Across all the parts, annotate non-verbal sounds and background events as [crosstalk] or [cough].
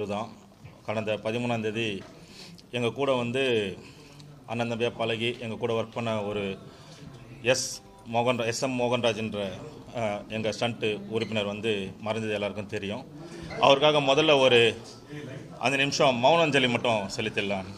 இதுதான் கடந்த பதிமூணாந்தேதி எங்கள் கூட வந்து அண்ணன் தம்பியாக பழகி எங்கள் கூட ஒர்க் பண்ண ஒரு எஸ் மோகன் எஸ் எம் மோகன்ராஜ்ன்ற எங்கள் ஸ்டண்ட்டு உறுப்பினர் வந்து மறைஞ்சது எல்லாருக்கும் தெரியும். அவருக்காக முதல்ல ஒரு அஞ்சு நிமிஷம் மௌனஞ்சலி மட்டும் செலுத்திடலாம்.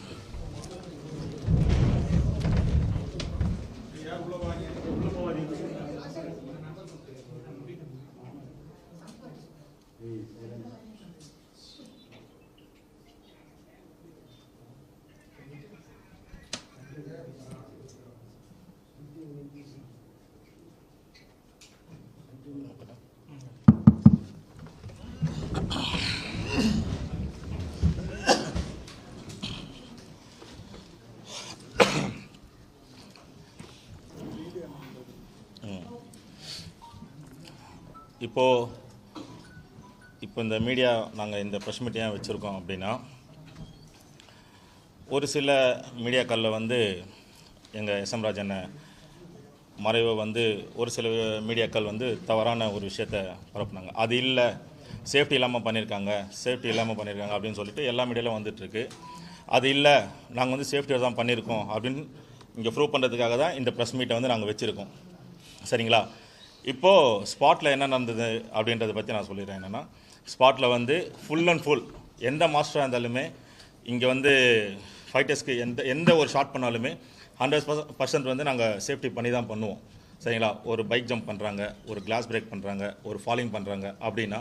இப்போது இப்போ இந்த மீடியா நாங்கள் இந்த ப்ரெஸ் மீட் ஏன் வச்சுருக்கோம் அப்படின்னா ஒரு சில மீடியாக்களில் வந்து எங்கள் எஸ்எம் ராஜனை மறைவை வந்து ஒரு சில மீடியாக்கள் வந்து தவறான ஒரு விஷயத்த பரப்புனாங்க. அது இல்லை சேஃப்டி இல்லாமல் பண்ணியிருக்காங்க சேஃப்டி இல்லாமல் பண்ணியிருக்காங்க அப்படின்னு சொல்லிட்டு எல்லா மீடியாலும் வந்துட்டுருக்கு அது இல்லை நாங்கள் வந்து சேஃப்டியாக தான் பண்ணியிருக்கோம் அப்படின்னு இங்கே ப்ரூவ் பண்ணுறதுக்காக தான் இந்த ப்ரெஸ் மீட்டை வந்து நாங்கள் வச்சுருக்கோம். சரிங்களா? இப்போது ஸ்பாட்டில் என்ன நடந்தது அப்படின்றத பற்றி நான் சொல்லிடுறேன். என்னென்னா ஸ்பாட்டில் வந்து ஃபுல் அண்ட் ஃபுல் எந்த மாஸ்டராக இருந்தாலுமே இங்கே வந்து ஃபைட்டர்ஸ்க்கு எந்த எந்த ஒரு ஷாட் பண்ணாலுமே ஹண்ட்ரட் பர்சன்ட் வந்து நாங்கள் சேஃப்டி பண்ணி தான் பண்ணுவோம். சரிங்களா? ஒரு பைக் ஜம்ப் பண்ணுறாங்க ஒரு கிளாஸ் பிரேக் பண்ணுறாங்க ஒரு ஃபாலிங் பண்ணுறாங்க அப்படின்னா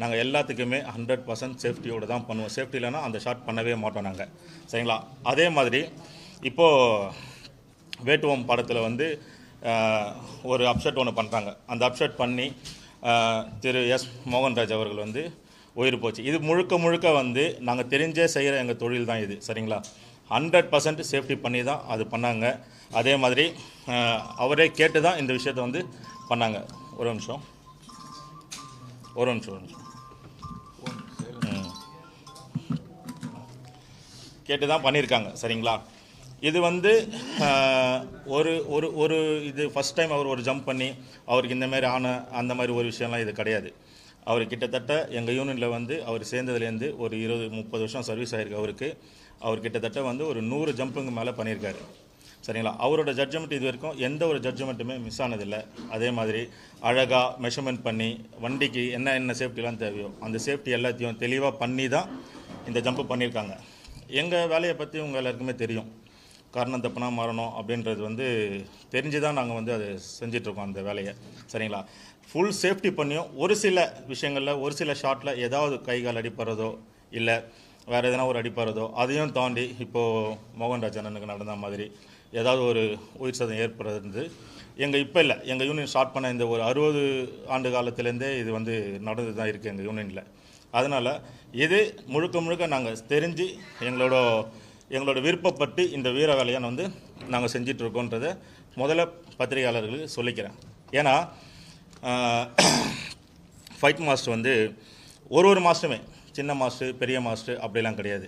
நாங்கள் எல்லாத்துக்குமே ஹண்ட்ரட் பர்சன்ட் சேஃப்டியோடு தான் பண்ணுவோம். சேஃப்டி இல்லைன்னா அந்த ஷாட் பண்ணவே மாட்டோம் நாங்கள் சரிங்களா? அதே மாதிரி இப்போது வேட்டுவம் படத்தில் வந்து ஒரு அப்செட் ஒன்று பண்ணுறாங்க அந்த அப்செட் பண்ணி திரு எஸ் மோகன்ராஜ் அவர்கள் வந்து உயிர் போச்சு. இது முழுக்க முழுக்க வந்து நாங்கள் தெரிஞ்சே செய்கிற எங்கள் தொழில் தான் இது சரிங்களா? ஹண்ட்ரட் பர்சன்ட் சேஃப்டி பண்ணி தான் அது பண்ணாங்க. அதே மாதிரி அவரே கேட்டு தான் இந்த விஷயத்த வந்து பண்ணாங்க. ஒரு நிமிஷம். ஒரு நிமிஷம் ஒரு நிமிஷம். கேட்டு தான் பண்ணியிருக்காங்க சரிங்களா? இது வந்து ஒரு ஒரு ஒரு இது ஃபஸ்ட் டைம் அவர் ஒரு ஜம்ப் பண்ணி அவருக்கு இந்த மாதிரி ஆன அந்த மாதிரி ஒரு விஷயம்லாம் இது கிடையாது. அவர் கிட்டத்தட்ட எங்கள் யூனியனில் வந்து அவர் சேர்ந்ததுலேருந்து ஒரு இருபது முப்பது வருஷம் சர்வீஸ் ஆகிருக்கு அவருக்கு. அவர் கிட்டத்தட்ட வந்து ஒரு நூறு ஜம்புங்க மேலே பண்ணியிருக்காரு. சரிங்களா? அவரோட ஜட்ஜ்மெண்ட் இது வரைக்கும் எந்த ஒரு ஜட்ஜ்மெண்ட்டுமே மிஸ் ஆனதில்லை. அதே மாதிரி அழகாக மெஷர்மெண்ட் பண்ணி வண்டிக்கு என்ன என்ன சேஃப்டிலாம் தேவையோ அந்த சேஃப்டி எல்லாத்தையும் தெளிவாக பண்ணி தான் இந்த ஜம்ப்பு பண்ணியிருக்காங்க. எங்கள் வேலையை பற்றி உங்கள் எல்லாருக்குமே தெரியும். காரணம் தப்புனா மரணம் அப்படின்றது வந்து தெரிஞ்சு தான் நாங்கள் வந்து அதை செஞ்சிட்ருக்கோம் அந்த வேலையை. சரிங்களா? ஃபுல் சேஃப்டி பண்ணியும் ஒரு சில விஷயங்களில் ஒரு சில ஷாட்டில் ஏதாவது கை கால் அடிப்படுறதோ இல்லை வேறு எதனா ஒரு அடிப்படுறதோ அதையும் தாண்டி இப்போது மோகன்ராஜ் அண்ணனுக்கு நடந்த மாதிரி ஏதாவது ஒரு உயிர் சதம் ஏற்படுறது. எங்கள் இப்போ இல்லை எங்கள் யூனியன் ஸ்டார்ட் பண்ண இந்த ஒரு அறுபது ஆண்டு காலத்துலேருந்தே இது வந்து நடந்து தான் இருக்குது எங்கள் யூனியனில் அதனால் இது முழுக்க முழுக்க நாங்கள் தெரிஞ்சு எங்களோட எங்களோட விருப்பப்பட்டு இந்த வீர வேலையை வந்து நாங்கள் செஞ்சிட்ருக்கோன்றதை முதல்ல பத்திரிகையாளர்களுக்கு சொல்லிக்கிறேன். ஏன்னா ஃபைட் மாஸ்டர் வந்து ஒரு ஒரு மாதமே சின்ன மாஸ்டர் பெரிய மாஸ்டர் அப்படிலாம் கிடையாது.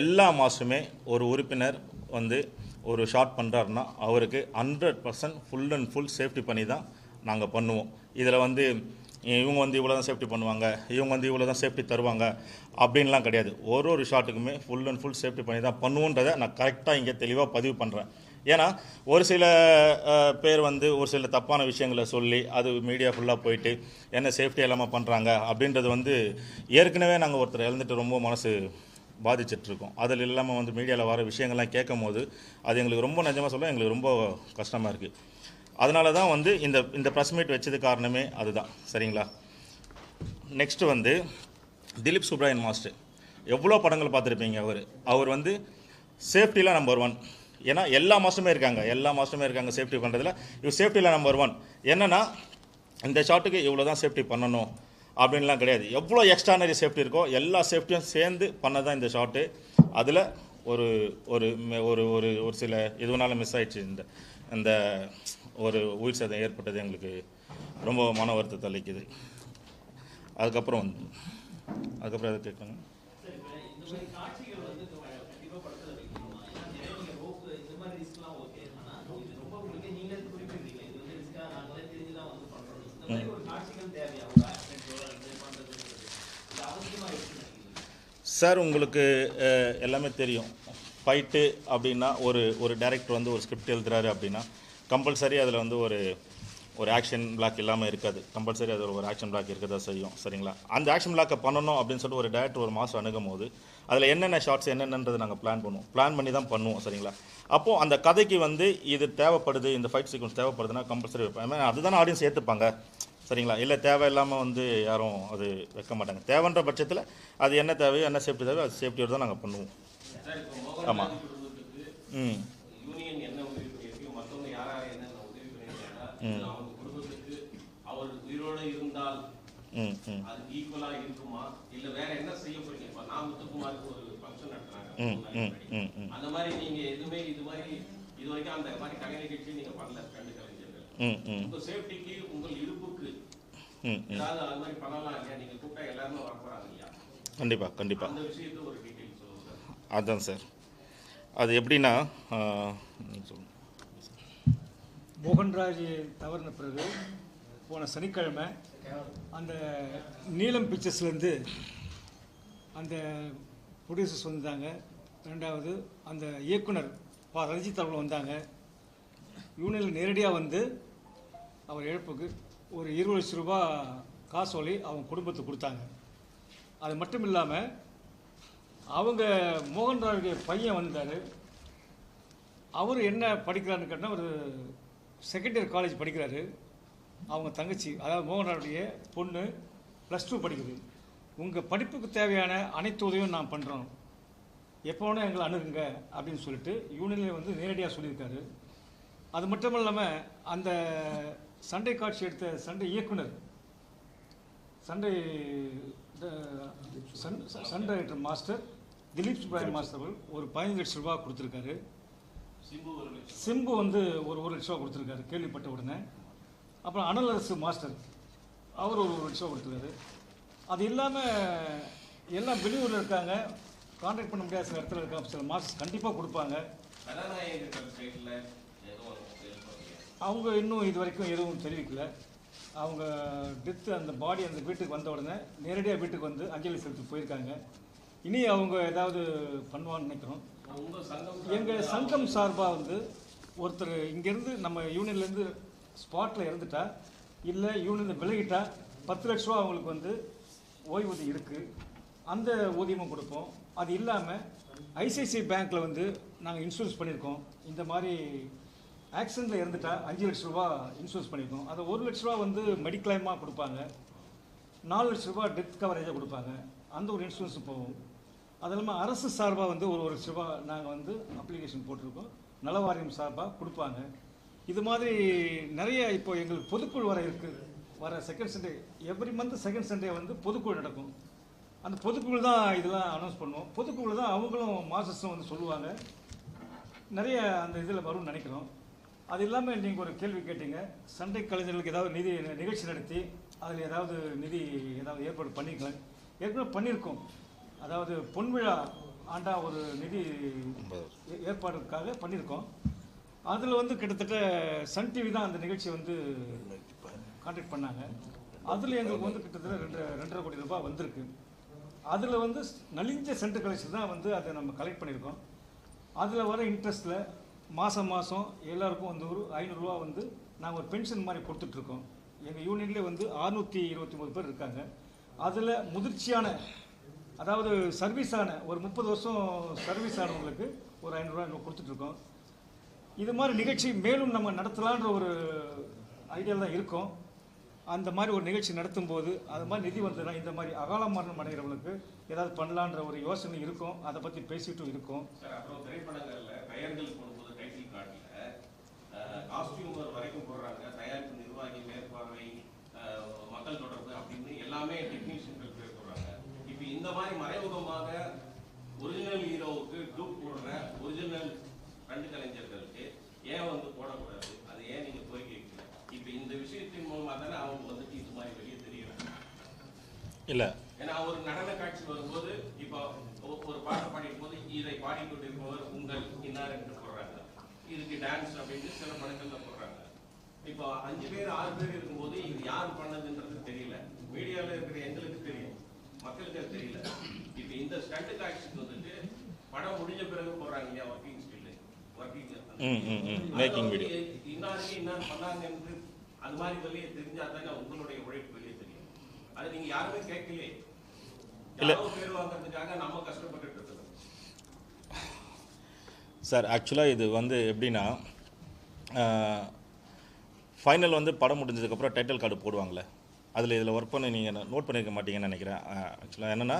எல்லா மாதமே ஒரு உறுப்பினர் வந்து ஒரு ஷார்ட் பண்ணுறாருன்னா அவருக்கு hundred percent full and full safety பண்ணி தான் நாங்கள் பண்ணுவோம். இதில் வந்து இவங்க வந்து இவ்வளோ தான் சேஃப்டி பண்ணுவாங்க இவங்க வந்து இவ்வளோ தான் சேஃப்டி தருவாங்க அப்படின்லாம் கிடையாது. ஒரு ஒரு ஷாட்டுக்குமே ஃபுல் அண்ட் ஃபுல் சேஃப்டி பண்ணி தான் பண்ணுவோன்றதை நான் கரெக்டாக இங்கே தெளிவாக பதிவு பண்ணுறேன் ஏன்னா ஒரு சில பேர் வந்து ஒரு சில தப்பான விஷயங்களை சொல்லி அது மீடியா ஃபுல்லாக போயிட்டு என்ன சேஃப்டி இல்லாமல் பண்ணுறாங்க அப்படின்றது வந்து ஏற்கனவே நாங்கள் ஒருத்தர் இழந்துட்டு ரொம்ப மனசு பாதிச்சிட்ருக்கோம் அதில் இல்லாமல் வந்து மீடியாவில் வர விஷயங்கள்லாம் கேட்கும் போது அது எங்களுக்கு ரொம்ப நிஜமாக சொல்ல எங்களுக்கு ரொம்ப கஷ்டமாக இருக்குது அதனால தான் வந்து இந்த இந்த ப்ரெஸ் மீட் வச்சது காரணமே அதுதான். சரிங்களா? நெக்ஸ்ட்டு வந்து திலீப் சுப்ராயன் மாஸ்டர் எவ்வளோ படங்கள் பார்த்துருப்பீங்க அவர்? அவர் வந்து சேஃப்டியில் நம்பர் ஒன் ஏன்னா எல்லா மாஸ்டருமே இருக்காங்க. எல்லா மாஸ்டருமே இருக்காங்க சேஃப்டி பண்ணுறதுல இவர் சேஃப்டியில் நம்பர் ஒன் என்னென்னா இந்த ஷாட்டுக்கு இவ்வளோ தான் சேஃப்டி பண்ணணும் அப்படின்லாம் கிடையாது. எவ்வளோ எக்ஸ்ட்ரானரி சேஃப்டி இருக்கோ எல்லா சேஃப்டியும் சேர்ந்து பண்ணதான் இந்த ஷாட்டு அதில் ஒரு ஒரு ஒரு ஒரு ஒரு சில இதுனால மிஸ் ஆயிடுச்சு இந்த அந்த ஒரு உயிர் சேதம் ஏற்பட்டது எங்களுக்கு ரொம்ப மன வருத்தத்தை அளிக்குது. அதுக்கப்புறம் வந்து அதுக்கப்புறம் எதை கேட்குறாங்க சார் உங்களுக்கு எல்லாமே தெரியும். ஃபைட்டு அப்படின்னா ஒரு ஒரு டைரக்டர் வந்து ஒரு ஸ்கிரிப்ட் எழுதுறாரு அப்படின்னா கம்பல்சரி அதில் வந்து ஒரு ஒரு ஆக்ஷன் பிளாக் இல்லாமல் இருக்காது. கம்பல்சரி அதில் ஒரு ஆக்ஷன் பிளாக் இருக்க தான் செய்யும் சரிங்களா? அந்த ஆக்ஷன் பிளாக்கை பண்ணணும் அப்படின்னு சொல்லிட்டு ஒரு டேரக்டர் ஒரு மாதம் அணுகும் போது அதில் என்னென்ன ஷார்ட்ஸ் என்னென்னன்றதை நாங்கள் பிளான் பண்ணுவோம். பிளான் பண்ணி தான் பண்ணுவோம் சரிங்களா? அப்போது அந்த கதைக்கு வந்து இது தேவைப்படுது இந்த ஃபைட் சீக்வன்ஸ் தேவைப்படுதுன்னா கம்பல்சரி வைப்பேன் I அதுதானே ஆடியன்ஸ் ஏற்றுப்பாங்க சரிங்களா? இல்லை தேவையில்லாமல் வந்து யாரும் அது வைக்க மாட்டாங்க. தேவைன்ற பட்சத்தில் அது என்ன தேவையோ என்ன சேஃப்டி தேவையோ அது சேஃப்டியோடு தான் நாங்கள் பண்ணுவோம். ஆமாம் ம் யூனியன் என்ன உதவி பண்ணியிருக்கு மத்தவங்க யார் யார் என்னென்ன உதவி பண்ணியிருக்காங்க இது அவங்க குடும்பத்துக்கு அவர் உயிரோட இருந்தால் ம் ம். அது ஈக்குவலா இருக்குமா? இல்ல வேற என்ன செய்ய போறீங்க? இப்ப நான் முத்துக்குமாருக்கு ஒரு ஃபங்க்ஷன் நடத்துறாங்க. அந்த மாதிரி நீங்க எதுவுமே இது மாதிரி இது வரைக்கும் அந்த மாதிரி கலை நிகழ்ச்சி நீங்க பண்ணல ரெண்டு கலைஞர்கள். உங்க சேஃப்டிக்கு உங்கள் இருப்புக்கு ஏதாவது அது மாதிரி பண்ணலாம் இல்லையா? நீங்க கூப்பிட்டா எல்லாருமே வர போறாங்க இல்லையா? கண்டிப்பாக கண்டிப்பாக அந்த விஷயத்தை ஒரு டீட்டெயில் சொல்லுங்க சார் அதுதான் சார் அது எப்படின்னா சொல்லுங்க. மோகன்ராஜ் தவறின பிறகு போன சனிக்கிழமை அந்த நீலம் பிக்சர்ஸ்லேருந்து அந்த ப்ரொடியூசர்ஸ் வந்தாங்க ரெண்டாவது அந்த இயக்குனர் பா. ரஞ்சித் அவர்கள் வந்தாங்க. யூனியனில் நேரடியாக வந்து அவர் இழப்புக்கு ஒரு இருபது லட்ச ரூபா காசோலி அவங்க குடும்பத்துக்கு கொடுத்தாங்க. அது மட்டும் இல்லாமல் அவங்க மோகன்ராஜுடைய பையன் வந்தார். அவர் என்ன படிக்கிறாருன்னு கேட்டால் ஒரு செகண்ட் இயர் காலேஜ் படிக்கிறாரு. அவங்க தங்கச்சி அதாவது மோகனாருடைய பொண்ணு ப்ளஸ் டூ படிக்குது. உங்கள் படிப்புக்கு தேவையான அனைத்து உதவியும் நான் பண்ணுறோம் எப்போ வேணால் எங்களை அணுகுங்க அப்படின்னு சொல்லிட்டு யூனியனில் வந்து நேரடியாக சொல்லியிருக்காரு. அது மட்டும் இல்லாமல் அந்த சண்டை காட்சி எடுத்த சண்டை இயக்குனர் சண்டை சண்டை மாஸ்டர் திலீப் சுப்ராயன் மாஸ்டர் ஒரு பதினஞ்சு லட்சம் ரூபா கொடுத்துருக்காரு. சிம்பு லட்சம் வந்து ஒரு ஒரு லட்ச ரூபா கொடுத்துருக்காரு கேள்விப்பட்ட உடனே. அப்புறம் அனல் அரசு மாஸ்டர் அவர் ஒரு ஒரு லட்ச ரூபா கொடுத்துருக்காரு. அது இல்லாமல் எல்லாம் வெளியூரில் இருக்காங்க. கான்டாக்ட் பண்ண முடியாத சில இடத்துல இருக்காங்க சில மாஸ்டர்ஸ் கண்டிப்பாக கொடுப்பாங்க. அவங்க இன்னும் இது வரைக்கும் எதுவும் தெரிவிக்கல. அவங்க டெத்து அந்த பாடி அந்த வீட்டுக்கு வந்த உடனே நேரடியாக வீட்டுக்கு வந்து அஞ்சலி செலுத்தி போயிருக்காங்க. இனி அவங்க ஏதாவது பண்ணுவான்னு நினைக்கிறோம். எங்கள் சங்கம் சார்பாக வந்து ஒருத்தர் இங்கேருந்து நம்ம யூனியன்லேருந்து ஸ்பாட்டில் இறந்துட்டா இல்லை யூனியன் விலகிட்டா பத்து லட்ச ரூபா அவங்களுக்கு வந்து ஓய்வூதியம் இருக்குது அந்த ஊதியமும் கொடுப்போம். அது இல்லாமல் ஐசிஐசிஐ பேங்க்கில் வந்து நாங்கள் இன்சூரன்ஸ் பண்ணியிருக்கோம் இந்த மாதிரி ஆக்சிடெண்ட்டில் இறந்துட்டா அஞ்சு லட்ச ரூபா இன்சூரன்ஸ் பண்ணியிருக்கோம் அதை ஒரு லட்ச ரூபா வந்து மெடிக்ளைமாக கொடுப்பாங்க. நாலு லட்ச ரூபா டெத் கவரேஜாக கொடுப்பாங்க. அந்த ஒரு இன்சூரன்ஸ் போகும். அது இல்லாமல் அரசு சார்பாக வந்து ஒரு ஒரு சிவா நாங்கள் வந்து அப்ளிகேஷன் போட்டிருக்கோம். நலவாரியம் சார்பாக கொடுப்பாங்க. இது மாதிரி நிறைய இப்போ எங்களுக்கு பொதுக்குழு வர இருக்குது வர second Sunday every month second Sunday வந்து பொதுக்குழு நடக்கும். அந்த பொதுக்குழு தான் இதெல்லாம் அனௌன்ஸ் பண்ணுவோம். பொதுக்குழு தான் அவங்களும் மாசஸும் வந்து சொல்லுவாங்க. நிறைய அந்த இதில் வரும்னு நினைக்கிறோம். அது இல்லாமல் நீங்கள் ஒரு கேள்வி கேட்டீங்க. சண்டை கலைஞர்களுக்கு ஏதாவது நிதி நிகழ்ச்சி நடத்தி அதில் ஏதாவது நிதி ஏதாவது ஏற்பாடு பண்ணிக்கலாம் ஏற்கனவே பண்ணியிருக்கோம். அதாவது பொன்விழா ஆண்டா ஒரு நிதி ஏற்பாடுக்காக பண்ணியிருக்கோம். அதில் வந்து கிட்டத்தட்ட சன் டிவி தான் அந்த நிகழ்ச்சியை வந்து கான்டாக்ட் பண்ணாங்க. அதில் எங்களுக்கு வந்து கிட்டத்தட்ட ரெண்டு ரெண்டரை கோடி ரூபாய் வந்திருக்கு. அதில் வந்து நலிஞ்ச சென்டர் கலெக்ஷன் தான் வந்து அதை நம்ம கலெக்ட் பண்ணியிருக்கோம். அதில் வர இன்ட்ரெஸ்ட்டில் மாதம் மாதம் எல்லாருக்கும் வந்து ஒரு ஐநூறுரூவா வந்து நாங்கள் ஒரு பென்ஷன் மாதிரி கொடுத்துட்ருக்கோம் எங்கள் யூனியன்லேயே வந்து அறுநூற்றி இருபத்தி மூணு பேர் இருக்காங்க. அதில் முதிர்ச்சியான அதாவது சர்வீஸ் ஆன ஒரு முப்பது வருஷம் சர்வீஸ் ஆனவங்களுக்கு ஒரு ஐநூறுரூவா நம்ம கொடுத்துட்ருக்கோம். இது மாதிரி நிகழ்ச்சி மேலும் நம்ம நடத்தலான்ற ஒரு ஐடியாவில் தான் இருக்கும். அந்த மாதிரி ஒரு நிகழ்ச்சி நடத்தும் போது அது மாதிரி நிதி வந்ததுன்னா இந்த மாதிரி அகால மரணம் அடைகிறவங்களுக்கு ஏதாவது பண்ணலான்ற ஒரு யோசனை இருக்கும். அதை பற்றி பேசிட்டும் இருக்கோம். காஸ்டியூமர் வரைக்கும் போடுறாங்க. தயாரிப்பு நிர்வாகி மேற்பார்வை மக்கள் தொடர்பு அப்படின்னு எல்லாமே டெக்னீஷியன் இப்போ இந்த மாதிரி மறைமுகமாக ஒரிஜினல் ஹீரோவுக்கு டூப் போடுற ஒரிஜினல் ரெண்டு கலைஞர்களுக்கு ஏன் வந்து போடக்கூடாது? அது ஏன் நீங்க கோரிக்கை வைக்கல இப்போ இந்த விஷயத்தின் மூலமா தானே அவங்க வந்துட்டு இது மாதிரி வெளியே தெரியுறாங்க இல்லை. ஏன்னா ஒரு நடன காட்சி வரும்போது இப்போ ஒரு பாட்டு பாடிக்கும் போது இதை பாடிக்கொண்டிருப்பவர் உங்கள் இன்னார் என்று போடுறாங்க. இதுக்கு டான்ஸ் அப்படின்னு சில படங்கள்ல போடுறாங்க. இப்போ அஞ்சு பேர் ஆறு பேர் இருக்கும்போது இது யார் பண்ணதுன்றது தெரியல. மீடியால இருக்கிற எங்களுக்கு தெரியும். மக்களுக்கு அது தெரியல. இப்ப இந்த ஸ்டண்ட் காட்சிக்கு வந்துட்டு படம் முடிஞ்ச பிறகு போடுறாங்க இல்லையா ஒர்க்கிங் ஸ்டில் ஒர்க்கிங் ம், ம், ம். Making video. இன்னாருக்கு இன்னார் பண்ணாங்க என்று அது மாதிரி வெளியே தெரிஞ்சா தானே உங்களுடைய உழைப்பு வெளியே தெரியும். அது நீங்க யாருமே கேட்கலையே. இல்ல. யாரோ பேர் வாங்குறதுக்காக நம்ம கஷ்டப்பட்டுட்டு இருக்கோம். சார் ஆக்சுவலாக இது வந்து எப்படின்னா ஃபைனல் வந்து படம் முடிஞ்சதுக்கப்புறம் டைட்டில் கார்டு போடுவாங்களே அதில் இதில் ஒர்க் பண்ணி நீங்கள் நோட் பண்ணியிருக்க மாட்டீங்கன்னு நினைக்கிறேன். ஆக்சுவலாக என்னென்னா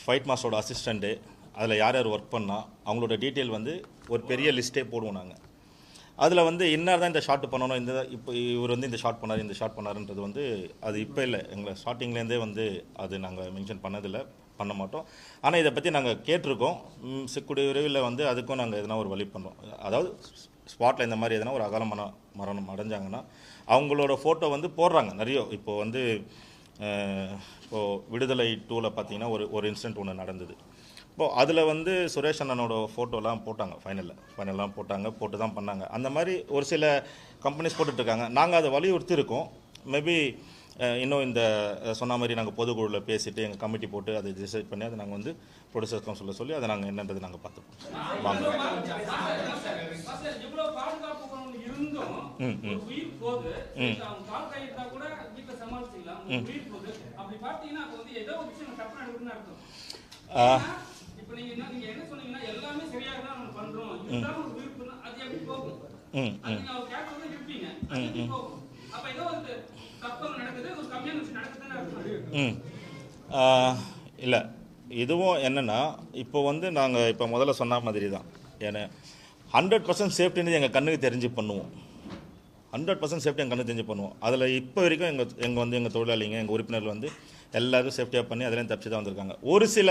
ஃபைட் மாஸ்டரோட அசிஸ்டண்ட்டு அதில் யார் யார் ஒர்க் பண்ணால் அவங்களோட டீட்டெயில் வந்து ஒரு பெரிய லிஸ்ட்டே போடுவோம் நாங்கள் அதில் வந்து இன்னார் தான் இந்த ஷாட் பண்ணணும் இந்த இப்போ இவர் வந்து இந்த ஷாட் பண்ணார் இந்த ஷாட் பண்ணாருன்றது வந்து அது இப்போ இல்லை. எங்களை ஸ்டார்டிங்லேருந்தே வந்து அது நாங்கள் மென்ஷன் பண்ணதில்லை பண்ண மாட்டோம். ஆனால் இதை பற்றி நாங்கள் கேட்டிருக்கோம். சிக்குடி விரைவில் வந்து அதுக்கும் நாங்கள் எதனா ஒரு வழி பண்ணுறோம் அதாவது ஸ்பாட்டில் இந்த மாதிரி எதனா ஒரு அகலமான மரணம் அடைஞ்சாங்கன்னா அவங்களோட ஃபோட்டோ வந்து போடுறாங்க. நிறைய இப்போ வந்து இப்போது விடுதலை டூவில் பார்த்தீங்கன்னா ஒரு ஒரு இன்சிடென்ட் ஒன்று நடந்தது. இப்போது அதில் வந்து சுரேஷ் அண்ணனோட ஃபோட்டோலாம் போட்டாங்க ஃபைனலில் ஃபைனல்லாம் போட்டாங்க போட்டு தான் பண்ணாங்க. அந்த மாதிரி ஒரு சில கம்பெனிஸ் போட்டுட்ருக்காங்க. நாங்கள் அதை வலியுறுத்தி இருக்கோம் மேபி இன்னும் இந்த சொன்ன மாதிரி நாங்கள் பொதுக்குழுவில் பேசிட்டு எங்கள் கமிட்டி போட்டு அதை டிசைட் பண்ணி அதை நாங்கள் வந்து ப்ரொடியூசர் கவுன்சிலில் சொல்லி அதை நாங்கள் என்னன்றது நாங்கள் பார்த்துப்போம். வாங்க. உயிர் போகுது. அவங்க கால் கையிட்டா கூட வீட்டுல சமாளிச்சுக்கலாம். உயிர் போகுது அப்படி பாத்தீங்கன்னா அப்ப வந்து ஏதோ ஒரு விஷயம் தப்பு நடக்குதுன்னு அர்த்தம். ஆ. ஏன்னா, இப்ப நீங்க என்ன நீங்க என்ன சொன்னீங்கன்னா எல்லாமே சரியாக தான் நம்ம பண்றோம். இருந்தாலும் ஒரு உயிர் போனா அது எப்படி போகும்? ம் அது ம். நீங்க அவர் கேட்கறது இருப்பீங்க. அது எப்படி போகும்? அப்ப ஏதோ ஒரு தப்பு அங்க நடக்குது ஒரு கம்மியான விஷயம் நடக்குதுன்னு அர்த்தம். ம். இல்லை. இதுவும் என்னென்னா இப்போ வந்து நாங்கள் இப்போ முதல்ல சொன்ன மாதிரி தான் ஏன்னா ஹண்ட்ரட் பர்சன்ட் சேஃப்டின்னு எங்கள் கண்ணுக்கு தெரிஞ்சு பண்ணுவோம். ஹண்ட்ரட் பர்சன்ட் சேஃப்டி எங்கள் கண்ணுக்கு தெரிஞ்சு பண்ணுவோம் அதில் இப்போ வரைக்கும் எங்கள் எங்கள் வந்து எங்கள் தொழிலாளிங்க எங்கள் உறுப்பினர்கள் வந்து எல்லாரும் சேஃப்டியாக பண்ணி அதுலேயும் தப்பிச்சு தான் வந்திருக்காங்க. ஒரு சில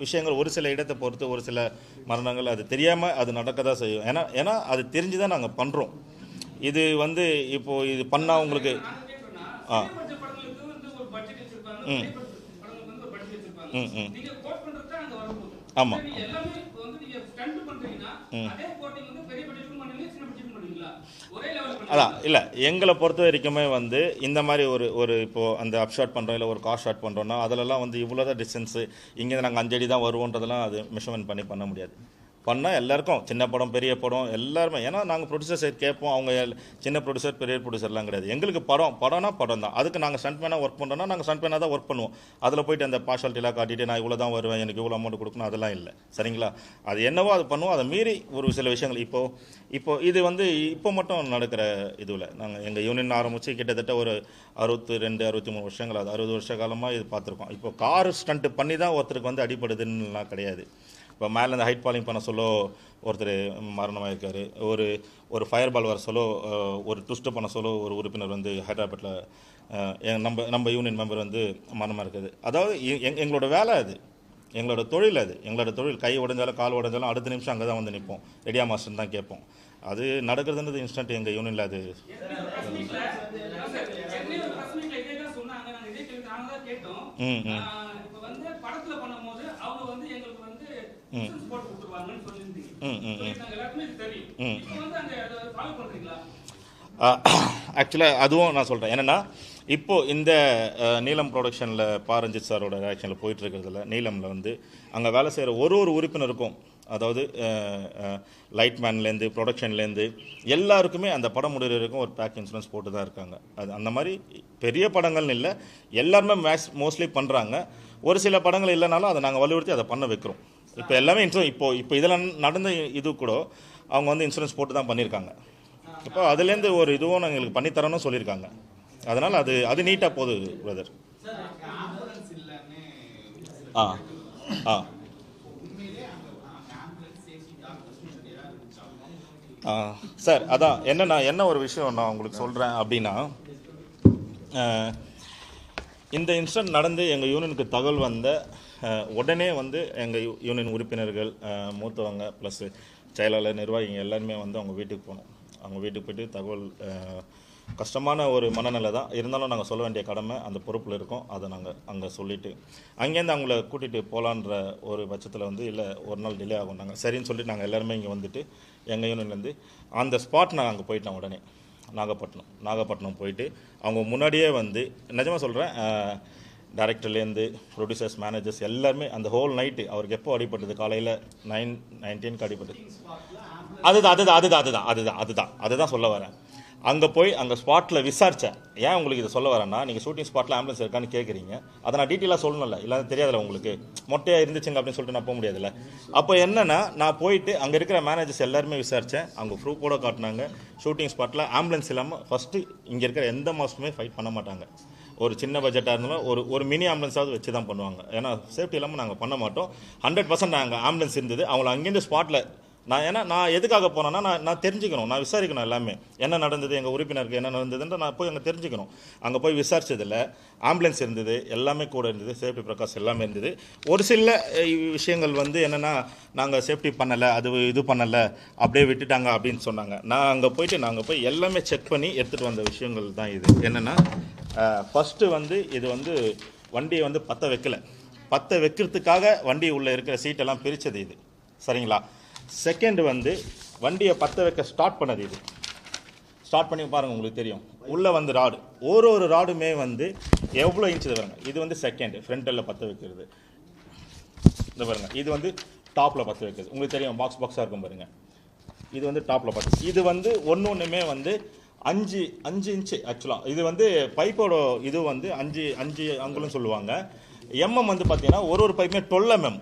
விஷயங்கள் ஒரு சில இடத்தை பொறுத்து ஒரு சில மரணங்கள் அது தெரியாமல் அது நடக்க தான் செய்யும். ஏன்னா ஏன்னா அது தெரிஞ்சு தான் நாங்கள் பண்ணுறோம் இது வந்து இப்போது இது பண்ணால் உங்களுக்கு ஆ. ம். ம், ம். நீங்க கோட் அதான் இல்லை எங்களை பொறுத்த வரைக்குமே வந்து இந்த மாதிரி ஒரு ஒரு இப்போது அந்த அப் ஷாட் பண்ணுறோம் இல்லை ஒரு கார் ஷாட் பண்ணுறோன்னா அதிலலாம் வந்து இவ்வளோ தான் டிஸ்டன்ஸு இங்கேருந்து நாங்கள் அஞ்சடி தான் வருவோன்றதெல்லாம் அது மெஷர்மெண்ட் பண்ணி பண்ண முடியாது. பண்ணால் எல்லாருக்கும் சின்ன படம் பெரிய படம் எல்லாருமே. ஏன்னா நாங்கள் ப்ரொடியூசர் சைட் கேட்போம் அவங்க சின்ன ப்ரொடியூசர் பெரிய ப்ரொடியூசர்லாம் கிடையாது. எங்களுக்கு படம் படம்னா படம் தான் அதுக்கு நாங்கள் ஸ்டண்ட் ஒர்க் பண்ணுறோன்னா நாங்கள் ஸ்டண்ட் தான் ஒர்க் பண்ணுவோம். அதில் போயிட்டு அந்த பார்ஷாலிட்டிலாம் காட்டிட்டு நான் இவ்வளோ தான் வருவேன் எனக்கு இவ்வளோ அமௌண்ட் கொடுக்கணும் அதெல்லாம் இல்லை. சரிங்களா? அது என்னவோ அது பண்ணுவோம். அதை மீறி ஒரு சில விஷயங்கள். இப்போது இப்போ இது வந்து இப்போ மட்டும் நடக்கிற இதுவில் நாங்கள் எங்கள் யூனியன் ஆரம்பித்து கிட்டத்தட்ட ஒரு அறுபத்தி ரெண்டு அறுபத்தி மூணு வருஷங்கள் அது அறுபது வருஷ காலமாக இது பார்த்துருக்கோம். இப்போ கார் ஸ்டண்ட்டு பண்ணி தான் ஒருத்தருக்கு வந்து அடிப்படுதுன்னுலாம் கிடையாது. இப்போ மேலே இந்த ஹைட் பாலிங் பண்ண சொல்ல ஒருத்தர் மரணமாயிருக்காரு. ஒரு ஒரு ஃபயர் பால் வர சொல்ல ஒரு ட்விஸ்ட் பண்ண சொல்ல ஒரு உறுப்பினர் வந்து ஹைதராபாத்தில் நம்ம நம்ம யூனியன் மெம்பர் வந்து மரணமாக இருக்குது அதாவது எ- எங்க- எங்களோட வேலை அது. எங்களோட தொழில் அது. எங்களோட தொழில் கை உடைஞ்சாலும் கால் உடைஞ்சாலும் அடுத்த நிமிஷம் அங்கே தான் வந்து நிற்போம் ரெடியா மாஸ்டர் தான் கேட்போம். அது நடக்கிறதுன்றது இன்ஸ்டன்ட் எங்கள் யூனியனில் அது. ம், ம். படத்துல பண்ணும்போது அவங்க வந்து எங்களுக்கு வந்து insurance போட்டு கொடுத்துருவாங்கன்னு சொல்லியிருந்தீங்க. ம், ம், ம். சொல்லியிருந்தாங்க. எல்லாருக்குமே இது தெரியும். ம். இப்ப வந்து அந்த அதை follow பண்றீங்களா? ஆக்சுவலாக அதுவும் நான் சொல்கிறேன் என்னென்னா இப்போது இந்த நீலம் ப்ரொடக்ஷனில் பாரஞ்சித் சாரோட ஆக்ஷனில் போயிட்டு இருக்கிறதுல நீலமில் வந்து அங்கே வேலை செய்கிற ஒரு ஒரு உறுப்பினருக்கும் அதாவது லைட்மேன்லேருந்து ப்ரொடக்ஷன்லேருந்து எல்லாருக்குமே அந்த படம் முடிகிறவருக்கும் ஒரு பேக் இன்சூரன்ஸ் போட்டு தான் இருக்காங்க அது அந்த மாதிரி பெரிய படங்கள்னு இல்லை எல்லாருமே மேக்ஸ் மோஸ்ட்லி பண்ணுறாங்க ஒரு சில படங்கள் இல்லைனாலும் அதை நாங்கள் வலியுறுத்தி அதை பண்ண வைக்கிறோம். இப்போ எல்லாமே இன்சூரன்ஸ் இப்போ இப்போ இதில் நடந்த இது கூட அவங்க வந்து இன்சூரன்ஸ் போட்டு தான் பண்ணியிருக்காங்க. இப்போ அதுலேருந்து ஒரு இதுவும் நாங்கள் எங்களுக்கு பண்ணித்தரோன்னு சொல்லியிருக்காங்க. அதனால் அது அது நீட்டாக போகுது பிரதர் ஆ ஆ. சார் அதான் என்னென்னா என்ன ஒரு விஷயம் நான் உங்களுக்கு சொல்கிறேன் அப்படின்னா இந்த இன்சிடென்ட் நடந்து எங்கள் யூனியனுக்கு தகவல் வந்த உடனே வந்து எங்கள் யூனியன் உறுப்பினர்கள் மூத்தவங்க ப்ளஸ் செயலாளர் நிர்வாகிங்க எல்லாருமே வந்து அவங்க வீட்டுக்கு போனோம். அவங்க வீட்டுக்கு போயிட்டு தகவல் கஷ்டமான ஒரு மனநிலை தான். இருந்தாலும் நாங்கள் சொல்ல வேண்டிய கடமை அந்த பொறுப்பில் இருக்கோம். அதை நாங்கள் அங்கே சொல்லிவிட்டு அங்கேருந்து அவங்கள கூட்டிகிட்டு போகலான்ற ஒரு பட்சத்தில் வந்து இல்லை ஒரு நாள் டிலே ஆகும். நாங்கள் சரின்னு சொல்லிட்டு நாங்கள் எல்லாருமே இங்கே வந்துட்டு எங்கள் யூனியன்லேருந்து அந்த ஸ்பாட் நாங்கள் அங்கே போயிட்டோம் உடனே. நாகப்பட்டினம் நாகப்பட்டினம் போயிட்டு அவங்க முன்னாடியே வந்து நிஜமாக சொல்கிறேன் டேரக்டர்லேருந்து ப்ரொடியூசர்ஸ் மேனேஜர்ஸ் எல்லாருமே அந்த ஹோல் நைட்டு அவருக்கு எப்போ அடிபட்டது? காலையில் நைன் நைன்டீனுக்கு அடிபட்டது. அதுதான் அதுதான் அதுதான் அதுதான் அதுதான் அதுதான் அதுதான் சொல்ல வரேன். அங்கே போய் அங்கே ஸ்பாட்டில் விசாரித்தேன் ஏன் உங்களுக்கு இதை சொல்ல வரேன்னா நீங்கள் ஷூட்டிங் ஸ்பாட்டில் ஆம்புலன்ஸ் இருக்கான்னு கேட்குறீங்க அதை நான் டீட்டெயிலாக சொல்லணும்ல இல்லை தெரியாதுல்ல உங்களுக்கு. மொட்டையாக இருந்துச்சுங்க அப்படின்னு சொல்லிட்டு நான் போக முடியாதுல்ல. அப்போ என்னென்னா நான் போயிட்டு அங்கே இருக்கிற மேனேஜர்ஸ் எல்லாருமே விசாரித்தேன் அவங்க ப்ரூஃபோட காட்டினாங்க. ஷூட்டிங் ஸ்பாட்டில் ஆம்புலன்ஸ் இல்லாமல் ஃபஸ்ட்டு இங்கே இருக்கிற எந்த மாதமே ஃபைட் பண்ண மாட்டாங்க. ஒரு சின்ன பட்ஜெட்டாக இருந்தாலும் ஒரு ஒரு மினி ஆம்புலன்ஸாவது வச்சு தான் பண்ணுவாங்க. ஏன்னா சேஃப்டி இல்லாமல் நாங்கள் பண்ண மாட்டோம். ஹண்ட்ரட் பர்சன்ட் நாங்கள் ஆம்புலன்ஸ் இருந்தது. அவங்கள அங்கேருந்து ஸ்பாட்டில் நான் ஏன்னா நான் எதுக்காக போனேன்னா நான் நான் தெரிஞ்சுக்கணும். நான் விசாரிக்கணும் எல்லாமே. என்ன நடந்தது எங்கள் உறுப்பினருக்கு என்ன நடந்ததுன்ற நான் போய் அங்கே தெரிஞ்சுக்கணும். அங்கே போய் விசாரிச்சதில் ஆம்புலன்ஸ் இருந்தது எல்லாமே கூட இருந்தது. சேஃப்டி பிரகாஷ் எல்லாமே இருந்தது. ஒரு சில விஷயங்கள் வந்து என்னென்னா நாங்கள் சேஃப்டி பண்ணலை அது இது பண்ணலை அப்படியே விட்டுட்டாங்க அப்படின்னு சொன்னாங்க. நான் அங்கே போயிட்டு நாங்கள் போய் எல்லாமே செக் பண்ணி எடுத்துகிட்டு வந்த விஷயங்கள் தான் இது. என்னென்னா ஃபஸ்ட்டு வந்து இது வந்து வண்டியை வந்து பற்ற வைக்கல. பற்ற வைக்கிறதுக்காக வண்டி உள்ளே இருக்கிற சீட்டெல்லாம் பிரித்தது இது. சரிங்களா? செகண்ட் வந்து வண்டியை பற்ற வைக்க ஸ்டார்ட் பண்ணது இது. ஸ்டார்ட் பண்ணி பாருங்கள் உங்களுக்கு தெரியும். உள்ளே வந்து ராடு ஒரு ஒரு ராடுமே வந்து எவ்வளோ இன்ச் இது இது வந்து செகண்ட் ஃப்ரண்டில் பற்ற வைக்கிறது. இந்த பாருங்க இது வந்து டாப்பில் பற்ற வைக்கிறது. உங்களுக்கு தெரியும் பாக்ஸ் பாக்ஸாக இருக்கும் பாருங்க. இது வந்து டாப்பில் பற்ற இது வந்து ஒன்று ஒன்றுமே வந்து அஞ்சு அஞ்சு இன்ச்சு ஆக்சுவலாக இது வந்து பைப்போட இது வந்து அஞ்சு அஞ்சு அங்குலம் சொல்லுவாங்க. எம்எம் வந்து பார்த்தீங்கன்னா ஒரு ஒரு பைப்புமே டொல் எம்எம்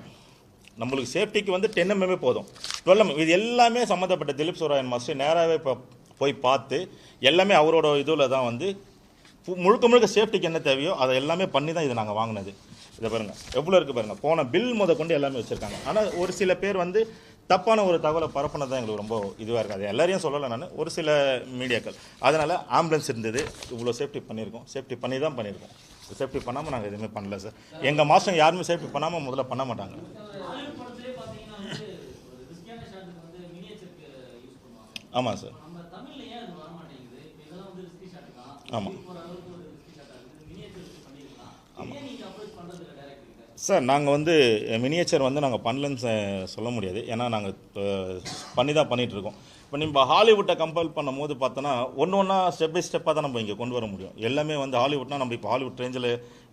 நம்மளுக்கு சேஃப்டிக்கு வந்து டென் எம்எம்ஏ போதும். டுவெல் எம்எம் இது எல்லாமே சம்மந்தப்பட்ட திலீப் சுராயன் மாஸ்டர் நேராகவே இப்போ போய் பார்த்து எல்லாமே அவரோட இதில் தான் வந்து முழுக்க முழுக்க சேஃப்டிக்கு என்ன தேவையோ அதை எல்லாமே பண்ணி தான் இதை நாங்கள் வாங்கினது. இதை பாருங்கள் எவ்வளோ இருக்குது பாருங்கள் போன பில் முத கொண்டு எல்லாமே வச்சுருக்காங்க. ஆனால் ஒரு சில பேர் வந்து தப்பான ஒரு தகவலை பரப்புனது தான் எங்களுக்கு ரொம்ப இதுவாக இருக்குது அது எல்லாரையும் சொல்லலை நான். ஒரு சில மீடியாக்கள். அதனால் ஆம்புலன்ஸ் இருந்தது. இவ்வளோ சேஃப்டி பண்ணியிருக்கோம். சேஃப்டி பண்ணி தான் பண்ணியிருக்கோம். சேஃப்டி பண்ணாமல் நாங்கள் எதுவுமே பண்ணல சார் எங்கள் மாதம் யாருமே சேஃப்டி பண்ணாமல் முதல்ல பண்ண மாட்டாங்க ஹாலிவுட் படத்திலே பாத்தீங்கன்னா வந்து ஒரு ரிஸ்கியான ஷாட்டுக்கு வந்து மினியேச்சருக்கு யூஸ் பண்ணுவாங்க ஆமாம் சார் நம்ம தமிழ்ல ஏன் அது வர மாட்டேங்குது இப்ப இதெல்லாம் வந்து ரிஸ்கி ஷாட் தான் ஆமா. போற அளவுக்கு ஒரு ரிஸ்கி ஷாட்டா இருக்குது மினியேச்சருக்கு பண்ணிருக்கலாம் ஏன் நீங்க அப்ரோச் பண்றது இல்லை டைரக்டருக்கு சார் நாங்கள் வந்து மினியேச்சர் வந்து நாங்கள் பண்ணலன்னு சொல்ல முடியாது. ஏன்னா நாங்கள் பண்ணி தான் பண்ணிகிட்ருக்கோம் இப்போ நம்ம ஹாலிவுட்டை கம்பேர் பண்ணும்போது பார்த்தோன்னா ஒன்று ஒன்றா ஸ்டெப் பை ஸ்டெப்பாக தான் நம்ம இங்கே கொண்டு வர முடியும். எல்லாமே வந்து ஹாலிவுட்னா நம்ம இப்போ ஹாலிவுட் ரேஞ்சில்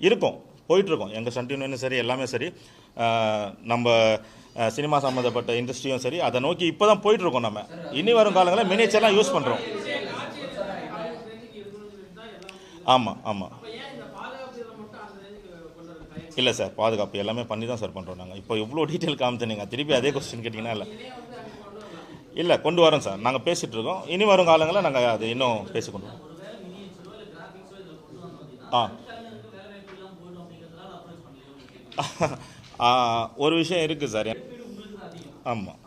இருக்கோம். போயிட்டுருக்கோம். எங்கள் சன்டினியூனும் சரி எல்லாமே சரி. நம்ம சினிமா சம்மந்தப்பட்ட இண்டஸ்ட்ரியும் சரி அதை நோக்கி இப்போ தான் போயிட்டுருக்கோம் நம்ம. இனி வரும் காலங்களில் மினியேச்சர்லாம் யூஸ் பண்ணுறோம் ஆமாம் ஆமாம் இல்லை சார் பாதுகாப்பு எல்லாமே பண்ணி தான் சார் பண்ணுறோம் நாங்கள் இப்போ இவ்வளோ டீட்டெயில் காமிச்சு நீங்கள் திருப்பி அதே கொஸ்டின் கேட்டிங்கன்னா இல்லை. இல்லை கொண்டு வரோம் சார் நாங்கள் பேசிகிட்டு இருக்கோம். இனி வரும் காலங்களில் நாங்கள் அது இன்னும் பேசி கொண்டு வரோம். ஆ. ஒரு விஷயம் இருக்குது சார். ஆமாம்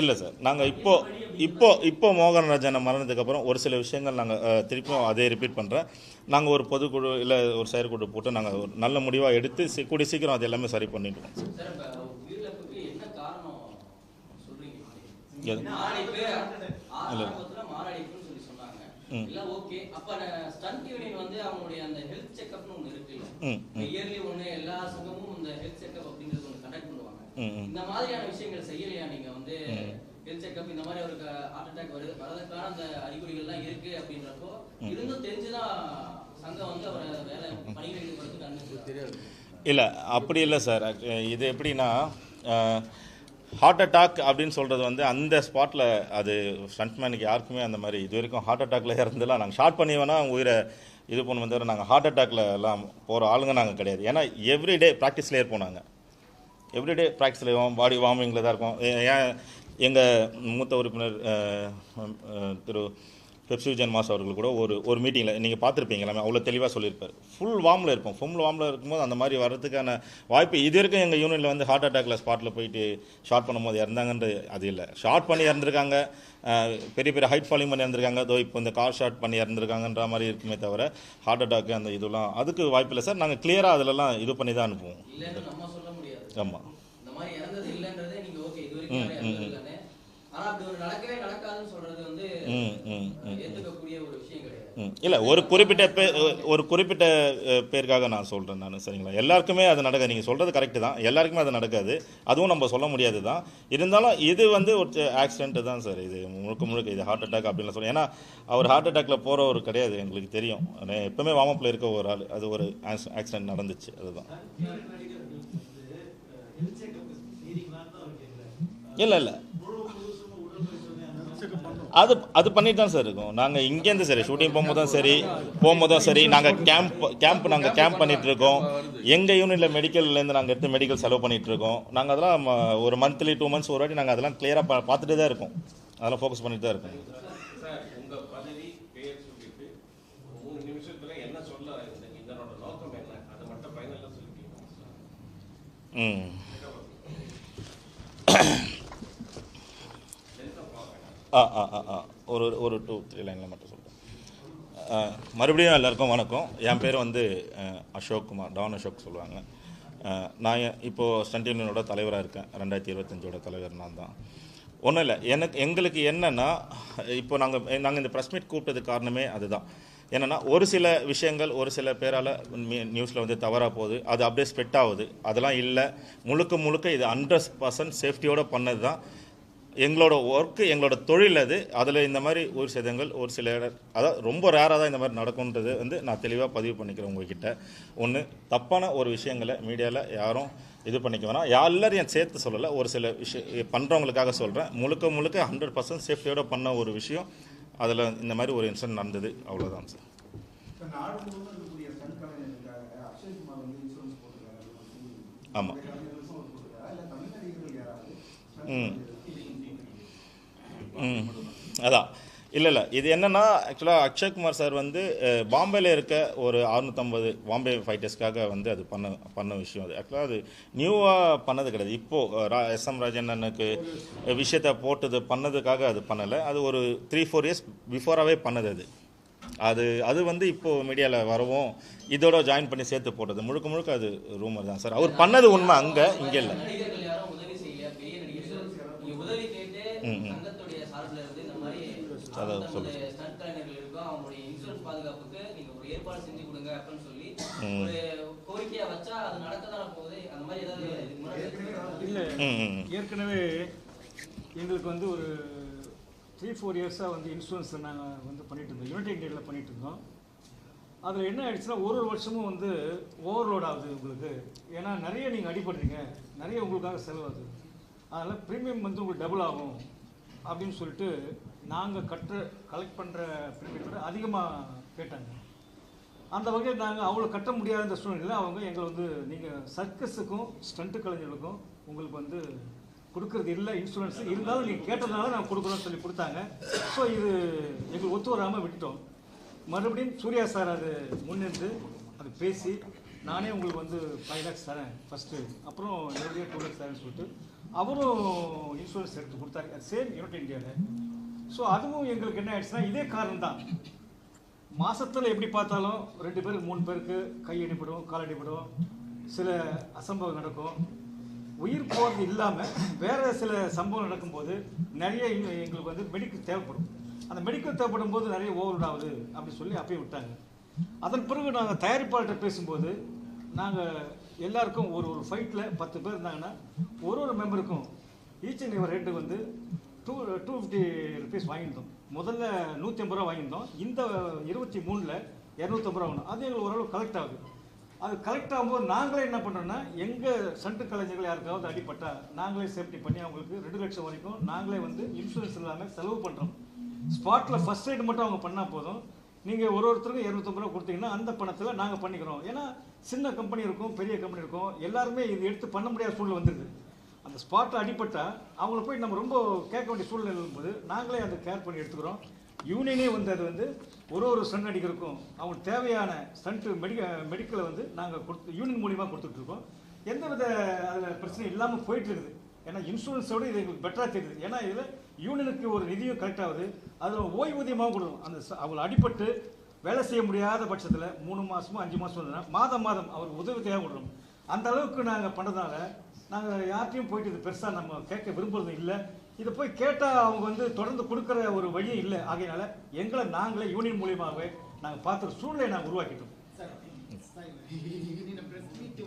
இல்லை சார். நாங்கள் இப்போ இப்போ இப்போ மோகன்ராஜன் மரணத்துக்கு அப்புறம் ஒரு சில விஷயங்கள் நாங்கள் திருப்பியும் அதே ரிப்பீட் பண்ணுறேன் நாங்கள் ஒரு பொதுக்குழு இல்லை ஒரு செயற்குழு போட்டு நாங்கள் ஒரு நல்ல முடிவாக எடுத்து சி- கூடிய சீக்கிரம் அது எல்லாமே சரி பண்ணிடுவோம் சார். இல்ல ஓகே. அப்ப ஸ்டண்ட் யூனியன் வந்து அவங்களுடைய அந்த ஹெல்த் செக்அப்னு ஒண்ணு இருக்கு. இயர்லி ஒண்ணு எல்லா சங்கமும் இந்த ஹெல்த் செக்அப் அப்படிங்கிறது ஒண்ணு கண்டக்ட் பண்ணுவாங்க. இந்த மாதிரியான விஷயங்கள் செய்யலையா நீங்க வந்து ஹெல்த் செக்அப் இந்த மாதிரி அவருக்கு ஹார்ட் அட்டாக் வருது. வரதுக்கான அந்த அறிகுறிகள்லாம் இருக்கு அப்படின்றப்போ இருந்தும் தெரிஞ்சுதான் சங்கம் வந்து அவரை வேலை பணியில் ஈடுபடுறதுக்கு அனுமதி இல்லை அப்படி இல்லை சார். இது எப்படின்னா ஹார்ட் அட்டாக் அப்படின்னு சொல்கிறது வந்து அந்த ஸ்பாட்டில் அது ஸ்டண்ட்மேனுக்கு யாருக்குமே அந்த மாதிரி இது வரைக்கும் ஹார்ட் அட்டாக்ல இறந்துலாம் நாங்கள் ஷார்ட் பண்ணி வேணால் உயிரை இது பண்ணுவோம் தவிர நாங்கள் ஹார்ட் அட்டாக்ல எல்லாம் போகிற ஆளுங்க நாங்கள் கிடையாது. ஏன்னா எவ்ரிடே ப்ராக்டிஸ்லேயே இருப்போம் நாங்கள் எவ்ரிடே ப்ராக்டிஸில் பாடி வார்மிங்கில் தான் இருக்கும். ஏன் எங்கள் மூத்த உறுப்பினர் திரு பெப்சி விஜயன் மாஸ் அவர்கள் கூட ஒரு ஒரு மீட்டிங்கில் நீங்கள் பார்த்துருப்பீங்க எல்லாமே அவ்வளோ தெளிவாக சொல்லியிருப்பார். ஃபுல் வார்மில் இருப்போம். ஃபுல் வார்மில் இருக்கும்போது அந்த மாதிரி வர்றதுக்கான வாய்ப்பு இது வரைக்கும் எங்கள் யூனியனில் வந்து ஹார்ட் அட்டாக்ல ஸ்பாட்டில் போயிட்டு ஷார்ட் பண்ணும்போது இறந்தாங்கன்ற அது இல்லை. ஷார்ட் பண்ணி இறந்துருக்காங்க. பெரிய பெரிய ஹைட் ஃபாலிங் பண்ணி இறந்துருக்காங்க. அதோ இப்போ இந்த கார் ஷார்ட் பண்ணி இறந்துருக்காங்கன்ற மாதிரி இருக்குமே தவிர ஹார்ட் அட்டாக் அந்த இதெல்லாம் அதுக்கு வாய்ப்பு இல்லை சார். நாங்கள் கிளியராக அதிலலாம் இது பண்ணி தான் அனுப்புவோம். ஆமாம் வந்து ம், ம், இல்லை ஒரு குறிப்பிட்ட பே ஒரு குறிப்பிட்ட பேருக்காக நான் சொல்கிறேன் நான் சரிங்களா? எல்லாருக்குமே அது நடக்காது. நீங்கள் சொல்கிறது கரெக்டு தான். எல்லாருக்குமே அது நடக்காது. அதுவும் நம்ம சொல்ல முடியாது தான். இருந்தாலும் இது வந்து ஒரு ஆக்சிடென்ட் தான் சார் இது முழுக்க முழுக்க இது ஹார்ட் அட்டாக் அப்படின்னு சொல்ல ஏன்னா அவர் ஹார்ட் அட்டாக்ல போகிறவர் கிடையாது எங்களுக்கு தெரியும். எப்பவுமே வாமப்பில் இருக்க ஒரு ஆள் அது ஒரு ஆக்சிடென்ட் நடந்துச்சு அதுதான். இல்லை இல்லை. அது அது பண்ணிட்டு தான் சார் இருக்கோம். நாங்கள் இங்கேருந்து சரி ஷூட்டிங் போகும்போதும் சரி போகும்போதும் சரி நாங்கள் கேம்ப் கேம்ப் நாங்கள் கேம்ப் பண்ணிட்டு இருக்கோம். எங்கள் யூனிட்டில் மெடிக்கல்லேருந்து நாங்கள் எடுத்து மெடிக்கல் செலவு பண்ணிட்டு இருக்கோம். நாங்கள் அதெல்லாம் ம- ஒரு மந்த்லி டூ மந்த்ஸ் ஒரு வாட்டி நாங்கள் அதெல்லாம் கிளியராக பா பார்த்துட்டு தான் இருக்கோம். அதெல்லாம் ஃபோக்கஸ் பண்ணிட்டு தான் இருக்கோம். சார் [coughs] உங்க பதவி பெயர் சொல்லிட்டு ஒரு மூணு நிமிஷத்துல என்ன சொல்ல இந்த இதனோட நோக்கம் என்ன அதை மட்டும் ஃபைனலாக சொல்லிட்டீங்க சார் ம் ஆ ஆ ஆ ஆ. ஒரு ஒரு டூ த்ரீ லைனில் மட்டும் சொல்கிறேன் மறுபடியும் எல்லாருக்கும் வணக்கம். என் பேர் வந்து அசோக் குமார். டான் அசோக் சொல்லுவாங்க. நான் இப்போது ஸ்டண்ட் யூனியனோட தலைவராக இருக்கேன். ரெண்டாயிரத்தி இருபத்தஞ்சோட தலைவர் நான் தான். ஒன்றும் இல்லை. எனக்கு எங்களுக்கு என்னென்னா இப்போ நாங்கள் நாங்கள் இந்த ப்ரெஸ் மீட் கூப்பிட்டதுக்கு காரணமே அதுதான். என்னென்னா ஒரு சில விஷயங்கள் ஒரு சில பேரால் நியூஸில் வந்து தவறாக போகுது. அது அப்படியே ஸ்ப்ரெட் ஆகுது. அதெல்லாம் இல்லை. முழுக்க முழுக்க இது ஹண்ட்ரட் பர்சன்ட் சேஃப்டியோடு பண்ணது தான் எங்களோட ஒர்க்கு எங்களோட தொழில் அது அதில் இந்த மாதிரி ஒரு சேதங்கள் ஒரு சில இட- அதாவது ரொம்ப ரேராக தான் இந்த மாதிரி நடக்கும்ன்றது வந்து நான் தெளிவாக பதிவு பண்ணிக்கிறேன் உங்ககிட்ட ஒன்று தப்பான ஒரு விஷயங்களை மீடியாவில் யாரும் இது பண்ணிக்க வேணாம் எல்லாரையும் சேர்த்து சொல்லலை ஒரு சில விஷயம் பண்ணுறவங்களுக்காக சொல்கிறேன் முழுக்க முழுக்க ஹண்ட்ரட் பர்சன்ட் சேஃப்டியோட பண்ண ஒரு விஷயம் அதில் இந்த மாதிரி ஒரு இன்சிடென்ட் நடந்தது அவ்வளோதான் சார் இப்ப நாடு முழுவதும் இருக்கக்கூடிய ஸ்டண்ட் கலைஞர்களுக்காக அக்ஷய் குமார் வந்து இன்சூரன்ஸ் போட்டிருக்காரு அது ஒரு செய்தி. ஆமா. அந்த கலைஞர்களுக்கும் அவர் போட்டிருக்காரா? இல்ல தமிழ் நடிகர்கள் யாராவது stunt ம். ம். அதான். இல்லை இல்லை. இது என்னென்னா ஆக்சுவலாக அக்ஷய்குமார் சார் வந்து பாம்பேயில் இருக்க ஒரு அறுநூற்றம்பது பாம்பே ஃபைட்டர்ஸ்க்காக வந்து அது பண்ண பண்ண விஷயம் அது. ஆக்சுவலாக அது நியூவாக பண்ணது கிடையாது. இப்போது எஸ் எம் ராஜன் விஷயத்த விஷயத்தை போட்டது பண்ணதுக்காக அது பண்ணலை. அது ஒரு த்ரீ ஃபோர் இயர்ஸ் பிஃபோராகவே பண்ணது அது. அது அது வந்து இப்போது மீடியாவில் வரவும் இதோட ஜாயின் பண்ணி சேர்த்து போட்டது. முழுக்க முழுக்க அது ரூமர் தான் சார். அவர் பண்ணது உண்மை அங்கே இங்கே இல்லை நடிகர்கள் யாரும் உதவி செய்யல பெரிய நடிகர்கள் நீங்க உதவி கேட்டு ம், ம். சங்கத்துடைய சார்பில் இருந்து இந்த மாதிரி அதான் நம்மளுடைய ஸ்டண்ட் கலைஞர்கள் இருக்கும். அவங்களுடைய இன்சூரன்ஸ் பாதுகாப்புக்கு நீங்க ஒரு ஏற்பாடு செஞ்சு கொடுங்க அப்படின்னு சொல்லி. ஒரு கோரிக்கையா வச்சா அது நடக்க தானே போகுது. அந்த மாதிரி ஏதாவது இதுக்கு முன்னாடி இல்லை. ஏற்கனவே எங்களுக்கு வந்து ஒரு த்ரீ ஃபோர் இயர்ஸாக வந்து இன்சூரன்ஸ் நாங்கள் வந்து பண்ணிட்டு இருந்தோம். யுனைடெட் இந்தியாவில் பண்ணிட்டு இருந்தோம். அதில் என்ன ஆயிடுச்சுன்னா ஒரு ஒரு வருஷமும் வந்து ஓவர்லோட் ஆகுது உங்களுக்கு. ஏன்னா நிறைய நீங்கள் அடிபடுறீங்க. நிறைய உங்களுக்காக செலவாகுது. அதனால் ப்ரீமியம் வந்து உங்களுக்கு டபுள் ஆகும் அப்படின்னு சொல்லிட்டு நாங்கள் கட்டுற கலெக்ட் பண்ணுற ப்ரீமியத்தோட அதிகமாக கேட்டாங்க. அந்த வகையில் நாங்கள் அவ்வளோ கட்ட முடியாத இந்த சூழ்நிலையில் அவங்க எங்களை வந்து நீங்கள் சர்க்கஸுக்கும் ஸ்டண்ட்டு கலைஞர்களுக்கும் உங்களுக்கு வந்து கொடுக்கறது இல்லை இன்சூரன்ஸ் இருந்தாலும் நீங்கள் கேட்டதுனால நாங்கள் கொடுக்குறோம்னு சொல்லி கொடுத்தாங்க. ஸோ இது எங்களுக்கு ஒத்து வராமல் விட்டுட்டோம். மறுபடியும் சூர்யா சார் அது முன்னிருந்து அது பேசி நானே உங்களுக்கு வந்து ஃபைவ் லேக்ஸ் தரேன் ஃபஸ்ட்டு அப்புறம் என்னுடைய டூ லேக்ஸ் தரேன்னு சொல்லிட்டு அவரும் இன்சூரன்ஸ் எடுத்து கொடுத்தாரு. சேம் யூனிட் இந்தியாவில் ஸோ அதுவும் எங்களுக்கு என்ன ஆயிடுச்சுன்னா இதே காரணம் தான் மாசத்துல எப்படி பார்த்தாலும் ரெண்டு பேருக்கு மூணு பேருக்கு கை அடிபடும் கால் அடிபடும். சில அசம்பவம் நடக்கும். உயிர் போகிறது இல்லாமல் வேற சில சம்பவம் நடக்கும்போது நிறைய எங்களுக்கு வந்து மெடிக்கல் தேவைப்படும். அந்த மெடிக்கல் தேவைப்படும் போது நிறைய ஓவர்லோட் ஆகுது அப்படின்னு சொல்லி அப்பயே விட்டாங்க. அதன் பிறகு நாங்கள் தயாரிப்பாளர்கிட்ட பேசும்போது நாங்கள் எல்லாருக்கும் ஒரு ஒரு ஃபைட்டில் பத்து பேர் இருந்தாங்கன்னா ஒரு ஒரு மெம்பருக்கும் ஈச் அண்ட் ரேட்டு வந்து டூ டூ ஃபிஃப்டி ருபீஸ் வாங்கியிருந்தோம். முதல்ல நூற்றி ஐம்பது ரூபா வாங்கியிருந்தோம். இந்த இருபத்தி மூணில் இரநூத்தம்பது ரூபா ஆகணும் அது எங்களுக்கு ஓரளவு கலெக்ட் ஆகுது. அது கலெக்ட் ஆகும்போது நாங்களே என்ன பண்ணுறோம்னா எங்கள் சென்ட்ரு கலைஞர்கள் யாருக்காவது அடிப்பட்டால் நாங்களே சேஃப்டி பண்ணி அவங்களுக்கு ரெண்டு லட்சம் வரைக்கும் நாங்களே வந்து இன்சூரன்ஸ் இல்லாமல் செலவு பண்ணுறோம் ஸ்பாட்டில் ஃபஸ்ட் எய்டு மட்டும் அவங்க பண்ணால் போதும். நீங்கள் ஒரு ஒருத்தருக்கும் இரநூத்தம்பது ரூபா கொடுத்தீங்கன்னா அந்த பணத்தில் நாங்கள் பண்ணிக்கிறோம். ஏன்னா சின்ன கம்பெனி இருக்கும் பெரிய கம்பெனி இருக்கும். எல்லாருமே இது எடுத்து பண்ண முடியாத சூழ்நிலை வந்துருக்குது அந்த ஸ்பாட்டில் அடிப்பட்டால் அவங்கள போய் நம்ம ரொம்ப கேட்க வேண்டிய சூழ்நிலை இருக்கும்போது நாங்களே அதை கேர் பண்ணி எடுத்துக்கிறோம். யூனியனே வந்து அது வந்து ஒரு ஒரு ஸ்டன் அடிக்கிறதுக்கும் அவங்களுக்கு தேவையான ஸ்டண்ட்டு மெடிக்க மெடிக்கலை வந்து நாங்கள் கொடுத்து யூனியன் மூலியமாக கொடுத்துட்ருக்கோம் எந்த வித அதில் பிரச்சனை இல்லாமல் போயிட்டு இருக்குது. ஏன்னா இன்சூரன்ஸோட இது எங்களுக்கு பெட்டராக தெரியுது. ஏன்னா இதில் யூனியனுக்கு ஒரு நிதியும் கரெக்ட் ஆகுது. அதில் ஓய்வூதியமாகவும் கொடுக்கும் அந்த அவங்களை அடிபட்டு வேலை செய்ய முடியாத பட்சத்தில் மூணு மாதமோ அஞ்சு மாதம் மாதம் மாதம் அவர் உதவி தேவை கொடுக்கணும் அந்த அளவுக்கு நாங்கள் பண்ணதால நாங்கள் யார்ட்டையும் போயிட்டு இது பெருசாக நம்ம கேட்க விரும்புறது இல்லை இதை போய் கேட்டால் அவங்க வந்து தொடர்ந்து கொடுக்குற ஒரு வழியும் இல்லை ஆகையினால எங்களை நாங்களே யூனியன் மூலியமாகவே நாங்கள் பார்த்துற சூழ்நிலையை நாங்கள் உருவாக்கிட்டோம்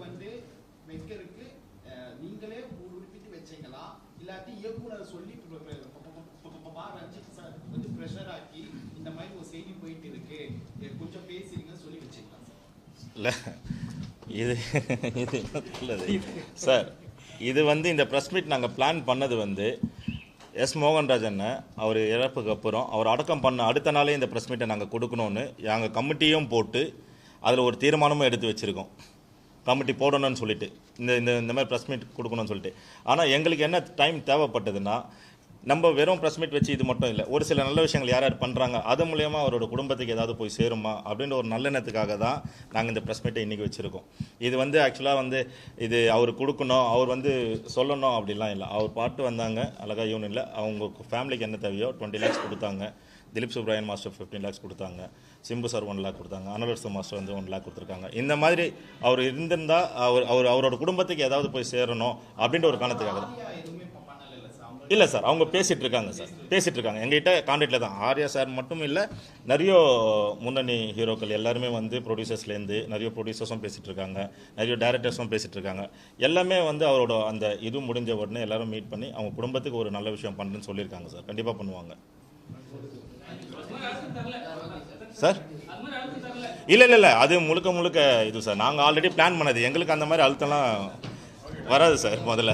வந்து வைக்கிறதுக்கு நீங்களே உறுப்பிட்டு வச்சீங்களா இல்லாட்டி இயக்குனர் சொல்லி ரஞ்சித் சார் வந்து ப்ரெஷர் ஆக்கி இந்த மாதிரி ஒரு செய்தி போயிட்டு இருக்கு இதை கொஞ்சம் பேசிருங்கன்னு சொல்லி வச்சீங்களா இல்லை இது இது சார் இது வந்து இந்த ப்ரெஸ் மீட் நாங்கள் பிளான் பண்ணது வந்து எஸ் மோகன்ராஜன் அவர் இறப்புக்கு அப்புறம் அவர் அடக்கம் பண்ண அடுத்த நாளே இந்த ப்ரெஸ் மீட்டை நாங்கள் கொடுக்கணும்னு நாங்கள் கமிட்டியும் போட்டு அதில் ஒரு தீர்மானமும் எடுத்து வச்சுருக்கோம். கமிட்டி போடணும்னு சொல்லிட்டு. இந்த இந்த இந்த மாதிரி ப்ரெஸ் மீட் கொடுக்கணும்னு சொல்லிட்டு. ஆனால் எங்களுக்கு என்ன டைம் தேவைப்பட்டதுன்னா நம்ம வெறும் ப்ரெஸ் மீட் வச்சு இது மட்டும் இல்லை ஒரு சில நல்ல விஷயங்கள் யார் யார் பண்ணுறாங்க அது மூலயமா அவரோட குடும்பத்துக்கு ஏதாவது போய் சேருமா அப்படின்ற ஒரு நல்லெண்ணத்துக்காக தான் நாங்கள் இந்த ப்ரெஸ் மீட்டை இன்றைக்கி வச்சுருக்கோம். இது வந்து ஆக்சுவலாக வந்து இது அவர் கொடுக்கணும் அவர் வந்து சொல்லணும் அப்படிலாம் இல்லை. அவர் பாட்டு வந்தாங்க அழகா யூனியனில் அவங்க ஃபேமிலிக்கு என்ன தேவையோ டுவெண்ட்டி லேக்ஸ் கொடுத்தாங்க. திலீப் சுப்ராயன் மாஸ்டர் ஃபிஃப்டீன் லேக்ஸ் கொடுத்தாங்க. சிம்பு சார் ஒன் லேக் கொடுத்தாங்க. அனலர்சு மாஸ்டர் வந்து ஒன் லேக் கொடுத்துருக்காங்க. இந்த மாதிரி அவர் இருந்திருந்தால் அவர் அவர் அவரோட குடும்பத்துக்கு ஏதாவது போய் சேரணும் அப்படின்ற ஒரு காரணத்துக்காக தான் ஆரியா எதுவுமே ப- பண்ணல இல்லை சார் அவங்க பேசிகிட்டு இருக்காங்க சார். பேசிகிட்டு இருக்காங்க எங்ககிட்ட கான்டாக்டில் தான். ஆர்யா சார் மட்டும் இல்லை நிறைய முன்னணி ஹீரோக்கள் எல்லாருமே வந்து ப்ரொடியூசர்ஸ்லேருந்து நிறைய ப்ரொடியூசர்ஸும் பேசிகிட்டு இருக்காங்க நிறைய டேரக்டர்ஸும் பேசிகிட்டு இருக்காங்க எல்லாமே வந்து அவரோட அந்த இது முடிஞ்ச உடனே எல்லாரும் மீட் பண்ணி அவங்க குடும்பத்துக்கு ஒரு நல்ல விஷயம் பண்ணுறேன்னு சொல்லியிருக்காங்க சார். கண்டிப்பாக பண்ணுவாங்க. சார்? இல்லை இல்லை இல்லை. அது முழுக்க முழுக்க இது சார். நாங்கள் ஆல்ரெடி பிளான் பண்ணது. எங்களுக்கு அந்த மாதிரி அழுத்தம்லாம் வராது சார் முதல்ல.